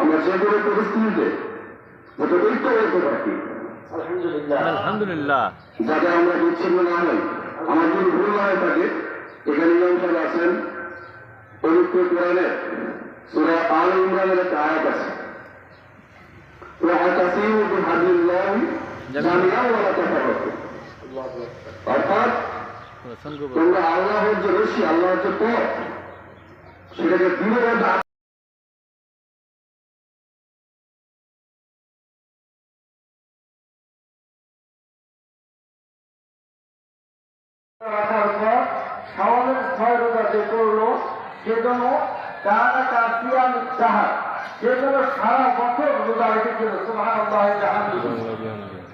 আমরা যে কোনো পরিস্থিতিতে যত ঐক্য করতে পারি আলহামদুলিল্লাহ আলহামদুলিল্লাহ যাতে আমরা বিচ্ছিন্ন না হই আমার যদি ভুল না হয়ে থাকে এখানে ইমাম সাহেব আছেন পবিত্র কোরআনে সুরা আল ইমরানের একটা আয়াত আছে وَاعْتَصِمُوا بِحَبْلِ اللَّهِ جَمِيعًا وَلَا تَفَرَّقُوا অর্থাৎ অসংখ্য বড়। তোমরা আল্লাহর যে রশি আল্লাহর যে পথ সেটাকে দৃঢ়ভাবে রাখার পর শাওনের ছয় রোজা যে করল সেজন্য কানা কাসিয়াম তাহার সেজন্য সারা বছর রোজা রেখেছিল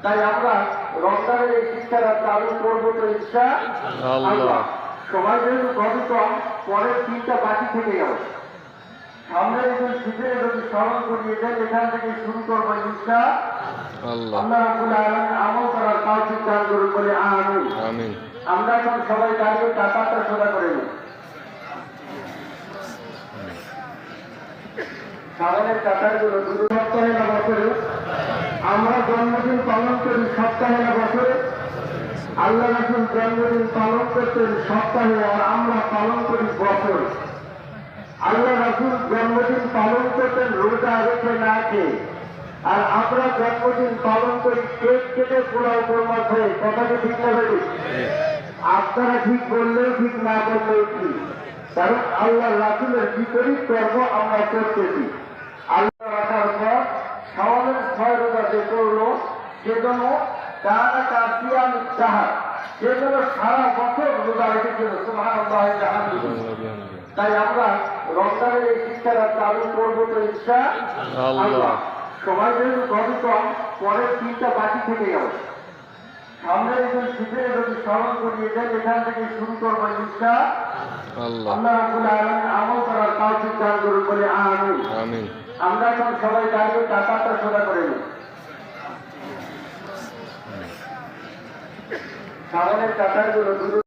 তাই আমরা রমজানের এই শিক্ষাটা চালু করব তো ইচ্ছা সময় যেহেতু খুবই কম পরের তিনটা বাকি থেকে গেল সামনে একজন শীতের যদি স্মরণ করিয়ে দেন এখান থেকে শুরু করব ইচ্ছা আল্লাহ। আল্লাহ রাব্বুল আলামিন আমল করার তৌফিক দান করুন আমিন। আমিন। আমরা এখন সবাই দাঁড়িয়ে টাকাটা সোজা করে নিই। সামনের কাতারগুলো দুটো সপ্তাহে না বছরে আমরা জন্মদিন পালন করি সপ্তাহে না বছরে আল্লাহ রাসুল জন্মদিন পালন করতেন সপ্তাহে আর আমরা পালন করি বছর। আল্লাহ রাসুল জন্মদিন পালন করতেন রোজা রেখে না খেয়ে। আর আমরা জন্মদিন পালন করি কেক কেটে পোড়াও কোরমা খেয়ে কথাটি ঠিক না বেরি আপনারা ঠিক বললেও ঠিক না বললেও ঠিক। কারণ আল্লাহ রাসুলের বিপরীত কর্ম আমরা করতেছি। আল্লাহ রাখার পর শাওনের ছয় রোজা যে করল সেজন্য কানা কাসিয়াম তাহার সেজন্য সারা বছর রোজা রেখেছিল। তাই আমরা রমজানের এই শিক্ষাটা চালু করব তো ইচ্ছা আল্লাহ। সময় যেহেতু কম পরের তিনটা বাকি থেকে গেল সামনে এখন শীতের যদি স্মরণ করিয়ে দেন এখান থেকে শুরু করব ইচ্ছা আল্লাহ। আল্লাহ রাব্বুল আমল করার তৌফিক দান করুন বলে আমিন। আমিন। আমরা এখন সবাই দাঁড়িয়ে টাকাটা সোজা করে নিই। সামনের দুটো